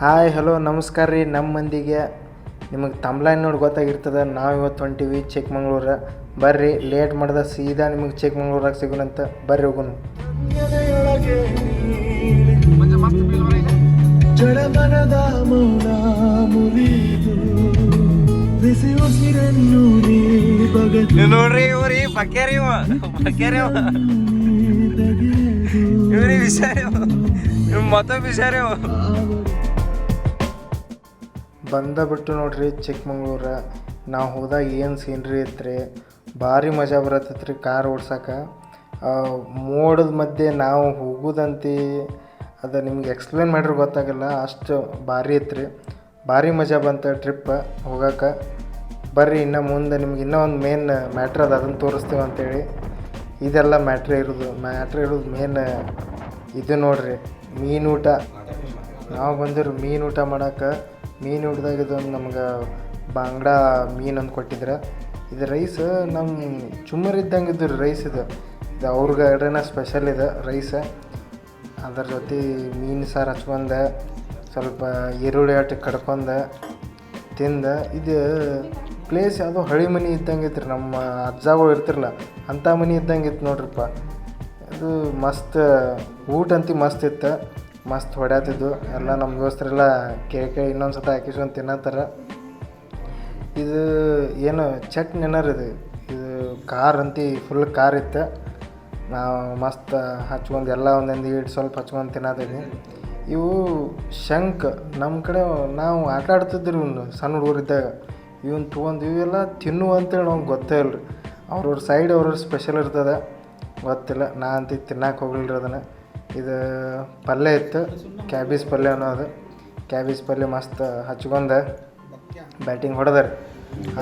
Hi hello ನಮಸ್ಕಾರ ರೀ. ನಮ್ಮ ಮಂದಿಗೆ. ನಿಮಗೆ ತಮ್ಲೈನ್ ನೋಡಿ ಗೊತ್ತಾಗಿರ್ತದೆ ನಾವು ಇವತ್ತು ಹೊಂಟೀವಿ ಚಿಕ್ಕಮಂಗ್ಳೂರು. ಬರ್ರಿ ಲೇಟ್ ಮಾಡ್ದೆ ಸೀದಾ ನಿಮಗೆ ಚಿಕ್ಕಮಂಗ್ಳೂರಾಗ ಸಿಗೋಣಂತ. ಬರ್ರಿ ಹೋಗೋಣ. ನೋಡ್ರಿ ಇವ್ರಿ ಬಕ್ಕೇರಿ ಇವ. ಬಕ್ಕೇರಿ ಇವ. ಇವ್ರಿ ವಿಷಾರಿ ಇವ್. ಮತ್ತೊಬ್ಬ ವಿಷಾರಿ ಇವ. ಬಂದ ಬಿಟ್ಟು ನೋಡ್ರಿ ಚಿಕ್ಕಮಂಗ್ಳೂರು. ನಾವು ಹೋದಾಗ ಏನು ಸೀನ್ರಿ ಐತ್ರಿ? ಭಾರಿ ಮಜಾ ಬರತ್ತೈತ್ರಿ ಕಾರ್ ಓಡ್ಸಕ್ಕೆ ಮೋಡದ ಮಧ್ಯೆ ನಾವು ಹೋಗೋದಂತಿ, ಅದು ನಿಮ್ಗೆ ಎಕ್ಸ್ಪ್ಲೇನ್ ಮಾಡ್ರೆ ಗೊತ್ತಾಗಲ್ಲ. ಅಷ್ಟು ಭಾರಿ ಐತ್ರಿ. ಭಾರಿ ಮಜಾ ಬಂತ ಟ್ರಿಪ್ ಹೋಗಕ್ಕೆ ಬರ್ರಿ, ಇನ್ನು ಮುಂದೆ ನಿಮ್ಗೆ ಇನ್ನೂ ಒಂದು ಮೇನ್ ಮ್ಯಾಟ್ರ್ ಅದು ಅದನ್ನು ತೋರಿಸ್ತೀವಿ ಅಂತೇಳಿ. ಇದೆಲ್ಲ ಮ್ಯಾಟ್ರ್ ಇರೋದು. ಮ್ಯಾಟ್ರ್ ಇರೋದು ಮೇನ್ ಇದು ನೋಡ್ರಿ, ಮೀನು ಊಟ. ನಾವು ಬಂದಿರು ಮೀನು ಊಟ ಮಾಡಕ್ಕೆ ಮೀನು ಹಿಡ್ದಾಗ ಇದೊಂದು ನಮ್ಗೆ ಬಾಂಗ್ಡಾ ಮೀನು ಅಂತ ಕೊಟ್ಟಿದ್ರೆ. ಇದು ರೈಸ್ ನಮ್ಮ ಚುಮ್ಮರ್ ಇದ್ದಂಗೆ ಇದ್ರ ರೈಸ್ ಇದು. ಇದು ಅವ್ರಿಗೆ ಎರಡನ ಸ್ಪೆಷಲ್ ಇದೆ ರೈಸ್. ಅದ್ರ ಜೊತೆ ಮೀನು ಸಾರು ಹಚ್ಕೊಂಡೆ, ಸ್ವಲ್ಪ ಈರುಳ್ಳಿ ಆಟಕ್ಕೆ ಕಡ್ಕೊಂಡೆ, ತಿಂದ. ಇದು ಪ್ಲೇಸ್ ಯಾವುದೋ ಹಳಿ ಮನೆ ಇದ್ದಂಗೆ ಐತ್ರಿ ನಮ್ಮ ಅಜ್ಜಗಳು ಇರ್ತಿರಲ್ಲ ಅಂಥ ಮನೆ ಇದ್ದಂಗೆ ಇತ್ತು ನೋಡ್ರಿಪ್ಪ. ಅದು ಮಸ್ತ್ ಊಟ ಅಂತಿ ಮಸ್ತ್ ಇತ್ತು. ಮಸ್ತ್ ಹೊಡ್ಯಾತಿದ್ದು ಎಲ್ಲ ನಮ್ಮ ದೋಸ್ತರೆಲ್ಲ ಕೇಕೆ ಇನ್ನೊಂದು ಸತ ಹಾಕಿಸ್ಕೊಂಡು ತಿನ್ನತ್ತಾರ. ಇದು ಏನು ಚಟ್ನಿ ಏನಾರ ಇದು. ಇದು ಕಾರ್ ಅಂತಿ ಫುಲ್ ಕಾರ್ ಇತ್ತು. ನಾವು ಮಸ್ತ್ ಹಚ್ಕೊಂಡು ಎಲ್ಲ ಒಂದೊಂದು ಈಡ್ ಸ್ವಲ್ಪ ಹಚ್ಕೊಂಡು ತಿನ್ನತ್ತೀನಿ ಇವು ಶಂಕ್ ನಮ್ಮ ಕಡೆ ನಾವು ಆಟ ಆಡ್ತಿದ್ರು ಇವ್ನು ಸಣ್ಣ ಹುಡುಗರಿದ್ದಾಗ. ಇವನ್ ತೊಗೊಂಡು ಇವೆಲ್ಲ ತಿನ್ನು ಅಂತೇಳಿ ನಮ್ಗೆ ಗೊತ್ತೇ ಇಲ್ಲ ರೀ ಅವ್ರವ್ರ ಸೈಡ್ ಅವ್ರವ್ರ ಸ್ಪೆಷಲ್ ಇರ್ತದೆ. ಗೊತ್ತಿಲ್ಲ, ನಾ ಅಂತ ತಿನ್ನಕ್ಕೆ ಹೋಗ್ಲಿಲ್ಲ ರೀ ಅದನ್ನು. ಇದು ಪಲ್ಯ ಇತ್ತು. ಕ್ಯಾಬೇಜ್ ಪಲ್ಯ ಅನ್ನೋದು. ಕ್ಯಾಬೇಜ್ ಪಲ್ಯ ಮಸ್ತ್ ಹಚ್ಕೊಂಡ ಬ್ಯಾಟಿಂಗ್ ಹೊಡೆದಾರೆ.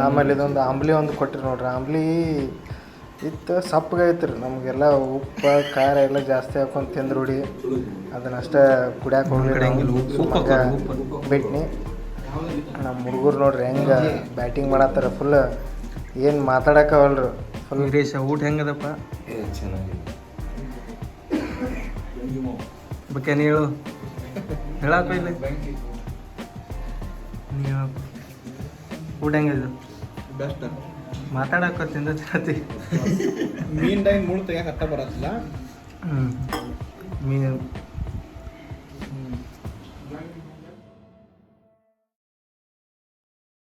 ಆಮೇಲೆ ಇದೊಂದು ಆಂಬ್ಲಿ ಒಂದು ಕೊಟ್ಟಿರಿ ನೋಡ್ರಿ. ಆಂಬ್ಲಿ ಇತ್ತು ಸಪ್ಪಗೈತೆ ರೀ ನಮಗೆಲ್ಲ ಉಪ್ಪು ಖಾರ ಎಲ್ಲ ಜಾಸ್ತಿ ಹಾಕೊಂಡು ತಿಂದು ರೂಢಿ. ಅದನ್ನ ಅಷ್ಟೇ ಕುಡಿಯಾಕೆ ಹೋಗ್ಲಿಲ್ಲ ಬಿಟ್ನಿ. ನಮ್ಮ ಹುಡುಗರು ನೋಡ್ರಿ ಹೆಂಗೆ ಬ್ಯಾಟಿಂಗ್ ಮಾಡತ್ತಾರ ಫುಲ್ ಏನು ಮಾತಾಡಕ್ಕವಲ್ರಿ ಫುಲ್ ಊಟ ಹೆಂಗದಪ್ಪ? ಬಕ್ಕೆ ಹೇಳು. ಹೇಳಪ್ಪ ಇಲ್ಲಿ. ನೀ ಹೇಳಪ್ಪ ಊಟ ಹೆಂಗಿದೆ ಬೆಸ್ಟ್ ಮಾತಾಡಕ್ಕ ತಿಂದ ತಿನ್ನತಿ ಮೀನ್ ಟೈಮ್ ಮುಳ್ಳು ತೆಗಿಯಕ್ಕೆ ಹತ್ತ ಬರತ್ತಿಲ್ಲ. ಹ್ಞೂ ಮೀನು.